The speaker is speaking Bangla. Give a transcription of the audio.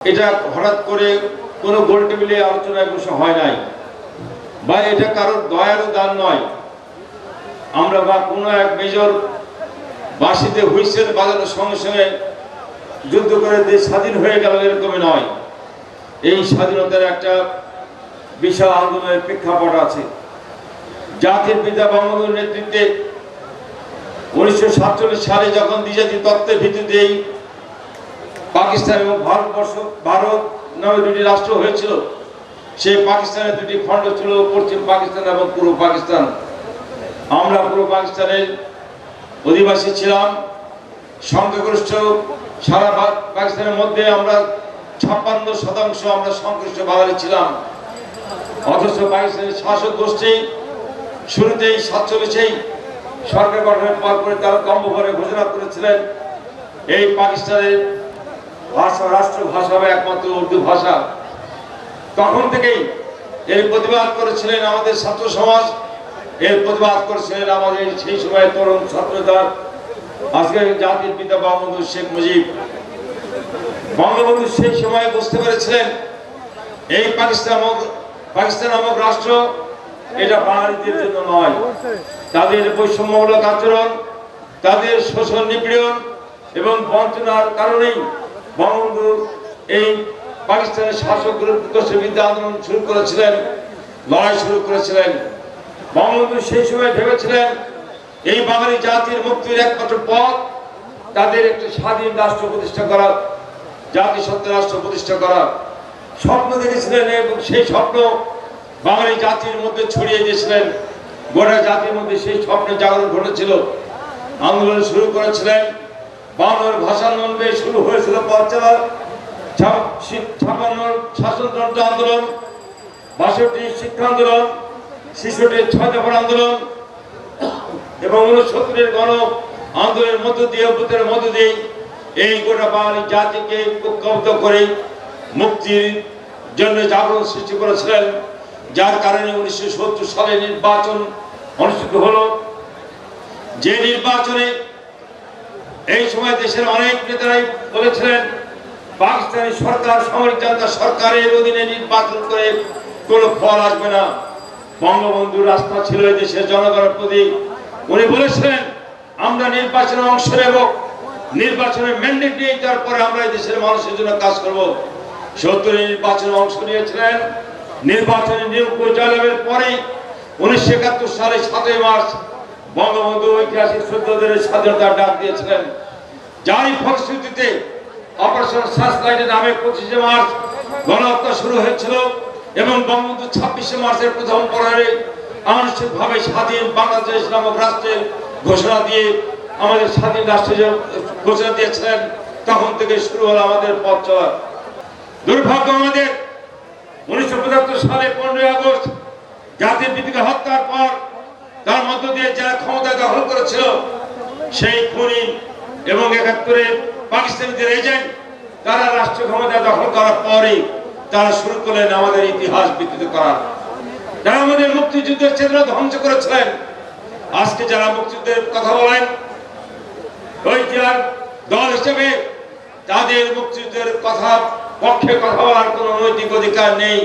এটা হঠাৎ করে কোনো গোল টেবিলে আলোচনায় বসে হয় নাই বা এটা কারোর দয়ারও দান নয়। আমরা বা কোনো এক মেজর বাসিতে হুইসেল বাজানোর সঙ্গে সঙ্গে যুদ্ধ করে দেশ স্বাধীন হয়ে গেল এরকমই নয়। এই স্বাধীনতার একটা বিশাল আন্দোলনের প্রেক্ষাপট আছে। জাতির পিতা বঙ্গবন্ধুর নেতৃত্বে উনিশশো সাতচল্লিশ সালে যখন দ্বিজাতি তত্ত্বের ভিত্তিতে এই পাকিস্তান এবং ভারতবর্ষ, ভারত নামে দুটি রাষ্ট্র হয়েছিল। সেই পাকিস্তানের দুটি খণ্ড ছিল পশ্চিম পাকিস্তান এবং পূর্ব পাকিস্তান। আমরা পূর্ব পাকিস্তানের অধিবাসী ছিলাম। সংখ্যাগরিষ্ঠ সারা পাকিস্তানের মধ্যে আমরা ছাপ্পান্ন শতাংশ আমরা সংখ্যাগরিষ্ঠ বাঙালি ছিলাম। অথচ পাকিস্তানের শাসক গোষ্ঠী শুরুতেই সাতচল্লিশেই সরকার গঠনের পর করে তারা কম্বভরে ঘোষণা করেছিলেন। এই পাকিস্তানের ভাষা, রাষ্ট্র, ভাষা হবে একমাত্র উর্দু ভাষা। তখন থেকেই এর প্রতিবাদ করেছিলেন আমাদের ছাত্র সমাজ, এর প্রতিবাদ করেছিলেন আমাদের সেই সময় তরুণ ছাত্রতার আজকে জাতির পিতা বঙ্গবন্ধু শেখ মুজিব। বঙ্গবন্ধু সেই সময় বুঝতে পেরেছিলেন, এই পাকিস্তান পাকিস্তান নামক রাষ্ট্র এটা বাঙালিদের জন্য নয়। তাদের বৈষম্যমূলক আচরণ, তাদের শোষণ নিপীড়ন এবং বঞ্চনার কারণেই বঙ্গবন্ধু এই পাকিস্তানের শাসক বিরুদ্ধে আন্দোলন শুরু করেছিলেন, লড়াই শুরু করেছিলেন। বঙ্গবন্ধু সেই সময় ভেবেছিলেন, এই বাঙালি জাতির মুক্তির একমাত্র পথ তাদের একটি স্বাধীন রাষ্ট্র প্রতিষ্ঠা করা, জাতিসত্ত্ব রাষ্ট্র প্রতিষ্ঠা করা। স্বপ্ন দেখেছিলেন এবং সেই স্বপ্ন বাঙালি জাতির মধ্যে ছড়িয়ে দিয়েছিলেন। গোটা জাতির মধ্যে সেই স্বপ্নের জাগরণ ঘটেছিল। আন্দোলন শুরু করেছিলেন। বাংলার ভাষানন্দে শুরু হয়েছিল পথ চলা ছাপান্ন শাসনতন্ত্র আন্দোলন, বাষট্টি শিক্ষা আন্দোলন ছেষট্টির ছয় দফার আন্দোলন, এবং উনসত্তরের গণ আন্দোলনের মধ্য দিয়ে, অভ্যুত্থানের মধ্য দিয়ে এই গোটা বাঙালি জাতিকে ঐক্যবদ্ধ করে মুক্তির জন্য জাগরণ সৃষ্টি করেছিলেন, যার কারণে উনিশশো সত্তর সালে নির্বাচন অনুষ্ঠিত হলো। যে নির্বাচনে এই সময় দেশের অনেক নেতারাই বলেছিলেন পাকিস্তানি সরকার, সামরিক জনতা সরকারের অধীনে নির্বাচন করে কোনো ফল আসবে না। বঙ্গবন্ধুর রাস্তা ছিল এই দেশের জনগণের প্রতি। উনি বলেছিলেন, আমরা নির্বাচনে অংশ নেব। নির্বাচনের ম্যান্ডেট নিয়ে তারপরে আমরা এই দেশের মানুষের জন্য কাজ করব। সত্তর নির্বাচনে অংশ নিয়েছিলেন। নির্বাচনে নিয়োগ জয়লাভের পরেই উনিশশো একাত্তর সালে সাতই মার্চ বঙ্গবন্ধু ঐতিহাসিক সূর্যদের স্বাধীনতার ডাক দিয়েছিলেন। যারই ফলশ্রুতিতে অপারেশন সার্চলাইটের নামে পঁচিশে মার্চ গণহত্যা শুরু হয়েছিল এবং বঙ্গবন্ধু ছাব্বিশে মার্চের প্রথম পরে আনুষ্ঠানিকভাবে স্বাধীন বাংলাদেশ নামক রাষ্ট্রের ঘোষণা দিয়ে আমাদের স্বাধীন রাষ্ট্রের ঘোষণা দিয়েছিলেন, তখন থেকে শুরু হলো আমাদের পথ চলা। দুর্ভাগ্য আমাদের উনিশশো পঁচাত্তর সালে পনেরোই আগস্ট জাতির পিতাকে হত্যার পর তার মধ্য দিয়ে যারা ক্ষমতা দখল করেছিল, সেই খুনি এবং একাত্তরে পাকিস্তানিদের এজেন্ট তারা রাষ্ট্র ক্ষমতা দখল করার পরে তারা শুরু করলেন আমাদের ইতিহাস বিকৃত করার। যারা আমাদের মুক্তিযুদ্ধের চেতনা ধ্বংস করেছিলেন, আজকে যারা মুক্তিযুদ্ধের কথা বলেন জেলার দল হিসেবে তাদের মুক্তিযুদ্ধের কথা, পক্ষে কথা বলার কোনো নৈতিক অধিকার নেই।